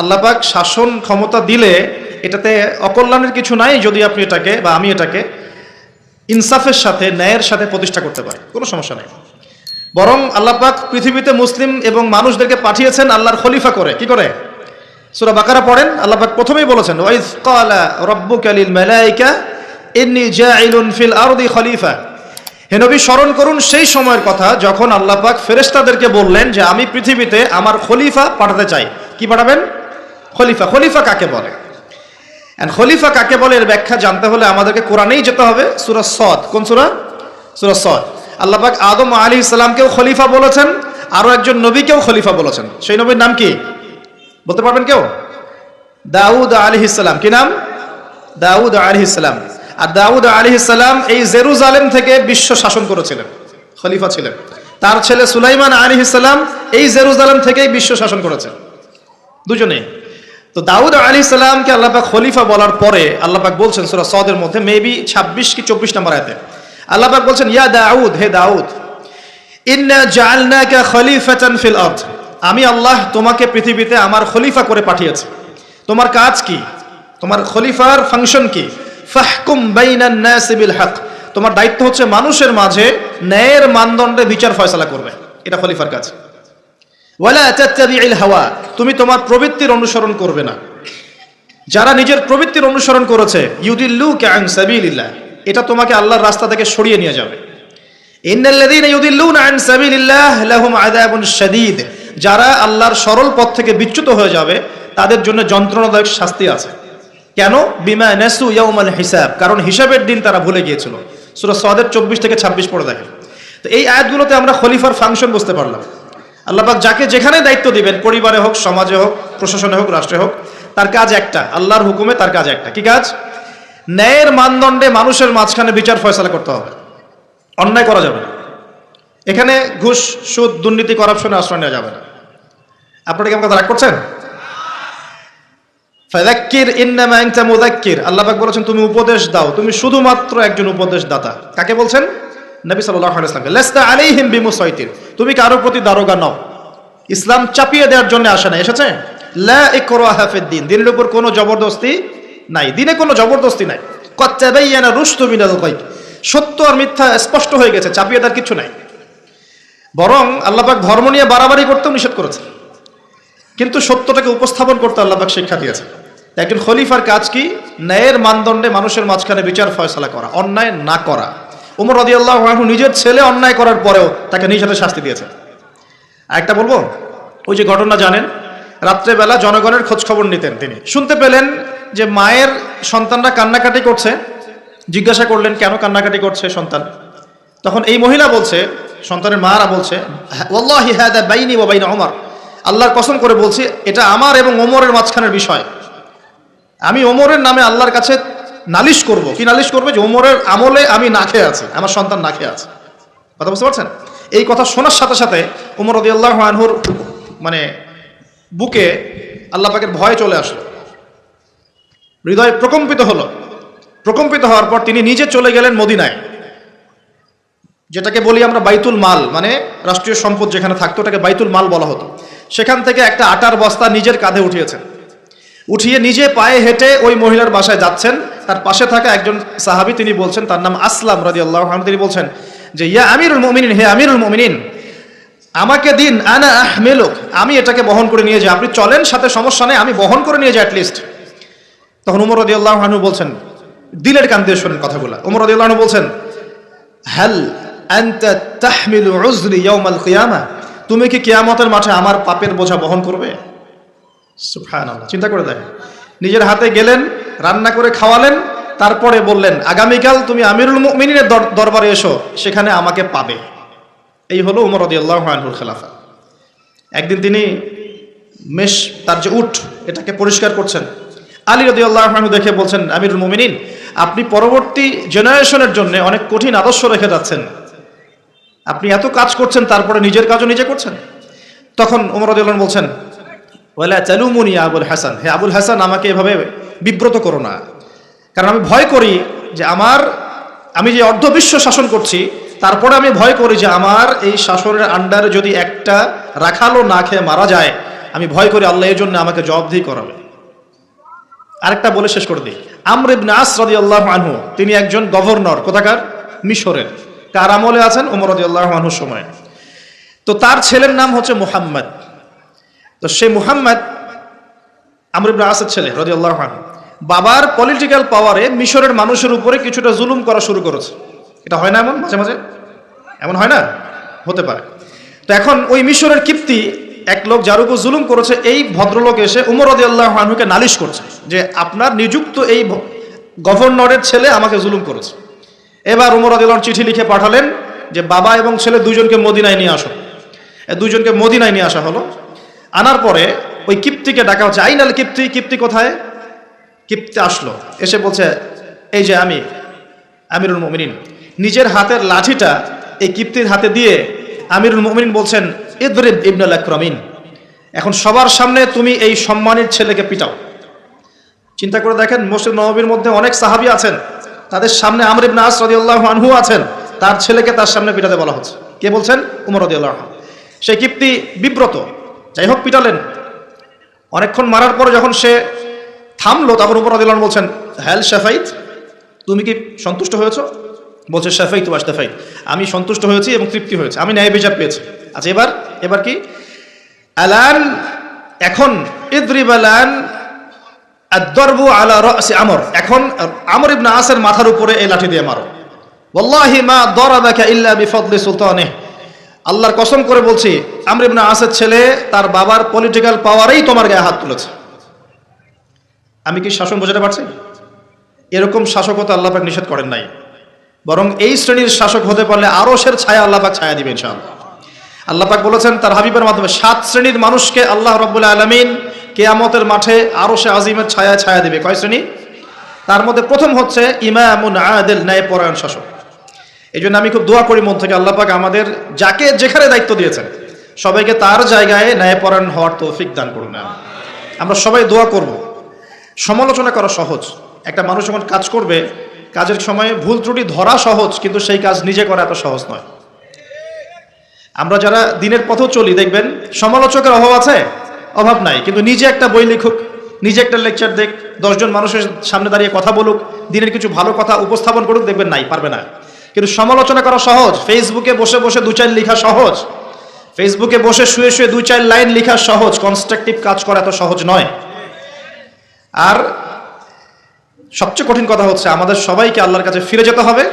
আল্লাপাক শাসন ক্ষমতা দিলে এটাতে অকল্যাণের কিছু নাই যদি আপনি এটাকে বা আমি এটাকে ইনসাফের সাথে, ন্যায়ের সাথে প্রতিষ্ঠা করতে পারি কোনো সমস্যা নেই। বরং আল্লাপাক পৃথিবীতে মুসলিম এবং মানুষদেরকে পাঠিয়েছেন আল্লাহর খলিফা করে। কি করে? সুরা বাকারা পড়েন। আল্লাপাক প্রথমেই বলেছেন ওয়াইজ ক্বালা রাব্বুকা লিল মালাইকা, ইন্নী জাইলুন ফিল খলিফা। হে নবী, স্মরণ করুন সেই সময়ের কথা যখন আল্লাহ পাক ফেরেশতাদেরকে বললেন যে, আমি পৃথিবীতে আমার খলিফা পাঠাতে চাই। কি পাঠাবেন? খলিফা খলিফা কাকে বলে? And খলিফা কাকে বলে এর ব্যাখ্যা জানতে হলে আমাদেরকে কোরআনেই যেতে হবে, সুরা সদ। কোন সুরা? সুরা সদ। আল্লাহ পাক আদম আলী ইসলামকেও খলিফা বলেছেন আরও একজন নবীকেও খলিফা বলেছেন। সেই নবীর নাম কি? বলতে পারবেন কেউ? দাউদ আলী ইসলাম কি নাম? দাউদ আলী ইসলাম আর দাউদ আলী ইসলাম এই জেরুজালেম থেকে বিশ্ব শাসন করেছিলেন, খলিফা ছিলেন। তার ছেলে সুলাইমান আলী ইসলাম এই জেরুজালেম থেকেই বিশ্ব শাসন করেছেন। দুজনেই। তো দাউদ আলী ইসলামকে আল্লাপাক খলিফা বলার পরে আল্লাপাক বলছেন সুরা সদের মধ্যে মেবি ছাব্বিশ কি চব্বিশ নম্বর আয়তে। আল্লাপাক বলছেন, ইয়া দাউদ, হে দাউদ ফিল আমি আল্লাহ তোমাকে পৃথিবীতে আমার খলিফা করে পাঠিয়েছি। তোমার কাজ কি? তোমার খলিফার ফাংশন কি? ফাহকুম বাইনান হক। তোমার দায়িত্ব হচ্ছে মানুষের মাঝে ন্যায়ের মানদণ্ডে বিচার ফয়সালা করবে। এটা খলিফার কাজ। হাওয়া, তুমি তোমার প্রবৃত্তির অনুসরণ করবে না। যারা নিজের প্রবৃত্তির অনুসরণ করেছে ইউদিল্লু ক্যাং সাবিলিল্লাহ, এটা তোমাকে আল্লাহর রাস্তা থেকে সরিয়ে নিয়ে যাবে। যারা আল্লাহর সরল পথ থেকে বিচ্যুত হয়ে যাবে, তাদের জন্য যন্ত্রণাদায়ক শাস্তি আছে। কেন? বিমা নাসু ইয়াউমাল হিসাব, কারণ হিসাবের দিন তারা ভুলে গিয়েছিল। সূরা সাদের 24 থেকে 26 পড়ে দেখেন। তো এই আয়াতগুলোতে আমরা খলিফার ফাংশন বুঝতে পারলাম। আল্লাহবাক যাকে যেখানে দায়িত্ব দিবেন, পরিবারে হোক, সমাজে হোক, প্রশাসনে হোক, রাষ্ট্রে হোক, তার কাজ একটা, আল্লাহর হুকুমে তার কাজ একটা। কি কাজ? ন্যায়ের মানদণ্ডে মানুষের মাঝখানে বিচার ফয়সালা করতে হবে। অন্যায় করা যাবে না। এখানে ঘুষ, সুদ, দুর্নীতি করাপশনে আশ্রয় নেওয়া যাবে না। আপনারা কি আমার কথা রাগ করছেন? ফাদাক্কির ইন্নামা আনতা মুদাক্কির আল্লাহ বলেছেন, তুমি উপদেশ দাও। তুমি শুধুমাত্র একজন উপদেশ দাতা কাকে বলছেন? নবী লাস্তা আলাইহিম বিমুসাইতির। তুমি কারও প্রতি দারোগা নও। ইসলাম চাপিয়ে দেওয়ার জন্য আসে না। এসেছে? দিন। দিনের উপর কোনো জবরদস্তি নাই। দিনে কোনো জবরদস্তি নাই। কত তাবাইয়ানা মিনাল গায়ব। সত্য আর মিথ্যা স্পষ্ট হয়ে গেছে, চাপিয়ে দেওয়ার কিছু নাই। বরং আল্লাহ পাক ধর্ম নিয়ে বাড়াবাড়ি করতেও নিষেধ করেছে কিন্তু সত্যটাকে উপস্থাপন করতে আল্লাহবাক শিক্ষা দিয়েছে একজন খলিফার কাজ কি? ন্যায়ের মানদণ্ডে মানুষের মাঝখানে বিচার ফয়সলা করা, অন্যায় না করা। উমর রদি আল্লাহ নিজের ছেলে অন্যায় করার পরেও তাকে নিজ হাতে শাস্তি দিয়েছে। একটা বলব, ওই যে ঘটনা জানেন, রাত্রেবেলা জনগণের খোঁজ খবর নিতেন তিনি। শুনতে পেলেন যে মায়ের সন্তানরা কান্নাকাটি করছে। জিজ্ঞাসা করলেন, কেন কান্নাকাটি করছে সন্তান? তখন এই মহিলা বলছে, সন্তানের মারা বলছে ওমর আল্লাহর কসম করে বলছি, এটা আমার এবং ওমরের মাঝখানের বিষয়। আমি ওমরের নামে আল্লাহর কাছে নালিশ করব। কি নালিশ করবে? যে ওমরের আমলে আমি না খেয়ে আছি, আমার সন্তান না খেয়ে আছে। কথা বুঝতে পারছেন? এই কথা শোনার সাথে সাথে রদি আল্লাহ আনহুর মানে বুকে আল্লাহ পাকের ভয় চলে আসলো। হৃদয় প্রকম্পিত হলো। প্রকম্পিত হওয়ার পর তিনি নিজে চলে গেলেন মদিনায়। যেটাকে বলি আমরা বাইতুল মাল মানে রাষ্ট্রীয় সম্পদ যেখানে থাকতো, ওটাকে বাইতুল মাল বলা হতো। সেখান থেকে একটা আটার বস্তা নিজের কাঁধে উঠিয়েছেন। উঠিয়ে নিজে পায়ে হেঁটে ওই মহিলার বাসায় যাচ্ছেন। তার পাশে থাকা একজন সাহাবি তিনি বলছেন, তার নাম আসলাম রাজি আল্লাহ তিনি বলছেন যে, ইয়া আমিরুল মমিনিন, হে আমিরুল মমিনিন, আমাকে দিন আনা আহমেলুক, আমি এটাকে বহন করে নিয়ে যাই। আপনি চলেন, সাথে সমস্যা নেই, আমি বহন করে নিয়ে যাই অ্যাটলিস্ট তখন উমর রদি আল্লাহ বলছেন, দিলের কান দিয়ে শোনেন কথাগুলো। উমর রদি আল্লাহ বলছেন হ্যাল তাহমিলু উজরি ইয়াউমাল কিয়ামা? তুমি কি কিয়ামতের মাঠে আমার পাপের বোঝা বহন করবে? সুবহানাল্লাহ। চিন্তা করে দেখেন। নিজের হাতে গেলেন, রান্না করে খাওয়ালেন, তারপরে বললেন, আগামীকাল তুমি আমিরুল মুমিনিনের দর- দরবারে এসো, সেখানে আমাকে পাবে। এই হলো উমর রাদিয়াল্লাহু আনহুর খেলাফা। একদিন তিনি মেষ, তার যে উট এটাকে পরিষ্কার করছেন। আলী রাদিয়াল্লাহু আনহু দেখে বলছেন, আমিরুল মুমিনিন, আপনি পরবর্তী জেনারেশনের জন্য অনেক কঠিন আদর্শ রেখে যাচ্ছেন। আপনি এত কাজ করছেন, তারপরে নিজের কাজও নিজে করছেন? তখন ওমর রদিউল্লাহ বলছেন ওয়ালা চালুমুনি আবুল হাসান। হে আবুল হাসান, আমাকে এভাবে বিব্রত করো না। কারণ আমি ভয় করি যে আমার, আমি যে অর্ধবিশ্ব শাসন করছি, তারপরে আমি ভয় করি যে আমার এই শাসনের আন্ডারে যদি একটা রাখালো না খেয়ে মারা যায়, আমি ভয় করি আল্লাহ এর জন্য আমাকে জবাবদিহি করাবে। আরেকটা বলে শেষ করে দিই। আমর ইবনে আস রাদিয়াল্লাহু আনহু, তিনি একজন গভর্নর, কোথাকার? মিশরের। কার আমলে আছেন? ওমর রাদিয়াল্লাহু আনহুর সময়। তো তার ছেলের নাম হচ্ছে মুহাম্মদ। তো সেই মুহাম্মদ আমর ইবনে আসের ছেলে রাদিয়াল্লাহু আনহু, বাবার পলিটিক্যাল পাওয়ারে মিশরের মানুষের উপরে কিছুটা জুলুম করা শুরু করেছে। এটা হয় না এমন মাঝে মাঝে? এমন হয় না? হতে পারে। তো এখন ওই মিশরের কিপ্তি এক লোক যার উপর জুলুম করেছে, এই ভদ্রলোক এসে উমর আল্লাহ আনহুকে নালিশ করছে যে, আপনার নিযুক্ত এই গভর্নরের ছেলে আমাকে জুলুম করেছে। এবার উমর আদিল্লাহ চিঠি লিখে পাঠালেন যে, বাবা এবং ছেলে দুজনকে মদিনায় নিয়ে আসো। দুজনকে মদিনায় নিয়ে আসা হলো। আনার পরে ওই কিপ্তিকে ডাকা হচ্ছে। আইনাল কিপ্তি কিপ্তি কোথায়? কিপ্তি আসলো। এসে বলছে, এই যে আমি, আমিরুল মুমিনিন। নিজের হাতের লাঠিটা এই কিপ্তির হাতে দিয়ে আমিরুল মুমিনিন বলছেন, ইদরিব ইবনুল আকরামিন, এখন সবার সামনে তুমি এই সম্মানের ছেলেকে পিটাও। চিন্তা করে দেখেন, মসজিদ নববীর মধ্যে অনেক সাহাবি আছেন। তাদের সামনে আমর ইবনে আস রাদিয়াল্লাহু আনহু আছেন। তার ছেলেকে তার সামনে পিটাতে বলা হচ্ছে। কে বলছেন? উমর রাদিয়াল্লাহু আনহু। সেই কিপ্তি বিব্রত। যাই হোক পিটালেন অনেকক্ষণ মারার পরে যখন সে থামলো তখন উপর আদিলান বলছেন হ্যাল শেফাইত, তুমি কি সন্তুষ্ট হয়েছো? বলছে শেফাই তু আশতেফাই আমি সন্তুষ্ট হয়েছি এবং তৃপ্তি হয়েছে, আমি ন্যায় বিচার পেয়েছি। আচ্ছা এবার এবার কি? আলান, এখন, ইদ্রিব আলান আদরবু আলা রাসি আমর, এখন আমর ইবনে আসের মাথার উপরে এই লাঠি দিয়ে মারো। ওয়াল্লাহি মা দরাবাকা ইল্লা বিফদলি সুলতানিহ। আল্লাহর কসম করে বলছি, আমর ইবনে আসের ছেলে, তার বাবার পলিটিক্যাল পাওয়ারেই তোমার গায়ে হাত তুলেছে। আমি কি শাসন বোঝাতে পারছি? এরকম শাসকতা আল্লাপাক নিষেধ করেন নাই। বরং এই শ্রেণির শাসক হতে পারলে আরশের ছায়া আল্লাপাক ছায়া দিবে ইনশাআল্লাহ। আল্লাপাক বলেছেন, তার হাবিবের মাধ্যমে সাত শ্রেণির মানুষকে আল্লাহ রব্বুল্লাহ আলমিন কেয়ামতের মাঠে আরশে আজিমের ছায়া ছায়া দিবে। কয় শ্রেণি? তার মধ্যে প্রথম হচ্ছে ইমামুন আদেল, ন্যায়পরায়ণ শাসক। এই জন্য আমি খুব দোয়া করি মন থেকে আল্লাপাক আমাদের যাকে যেখানে দায়িত্ব দিয়েছেন, সবাইকে তার জায়গায় ন্যায়পরায়ণ হওয়ার তৌফিক দান করুন আমরা সবাই দোয়া করব। সমালোচনা করা সহজ। একটা মানুষ যখন কাজ করবে, কাজের সময় ভুল ত্রুটি ধরা সহজ, কিন্তু সেই কাজ নিজে করা এত সহজ নয়। আমরা যারা দিনের পথেও চলি, দেখবেন সমালোচকের অভাব আছে? অভাব নাই। কিন্তু নিজে একটা বই লিখুক, নিজে একটা লেকচার দেখ, দশজন মানুষের সামনে দাঁড়িয়ে কথা বলুক, দিনের কিছু ভালো কথা উপস্থাপন করুক, দেখবেন নাই, পারবে না। কিন্তু সমালোচনা করা সহজ। ফেসবুকে বসে বসে দু চার লেখা সহজ। ফেসবুকে বসে শুয়ে শুয়ে দুই চার লাইন লেখা সহজ। কনস্ট্রাকটিভ কাজ করা এত সহজ নয়। আর সবচেয়ে কঠিন কথা হচ্ছে, আমাদের সবাইকে আল্লাহর কাছে ফিরে যেতে হবে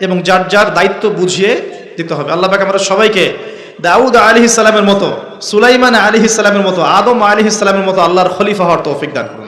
এবং যার যার দায়িত্ব বুঝিয়ে দিতে হবে। আল্লাহ আমরা সবাইকে দাউদ আলী ইসলামের মতো, সুলাইমান আলী ইসলামের মতো, আদম আলী ইসলামের মতো আল্লাহর খলিফা হওয়ার তৌফিক দান করুন।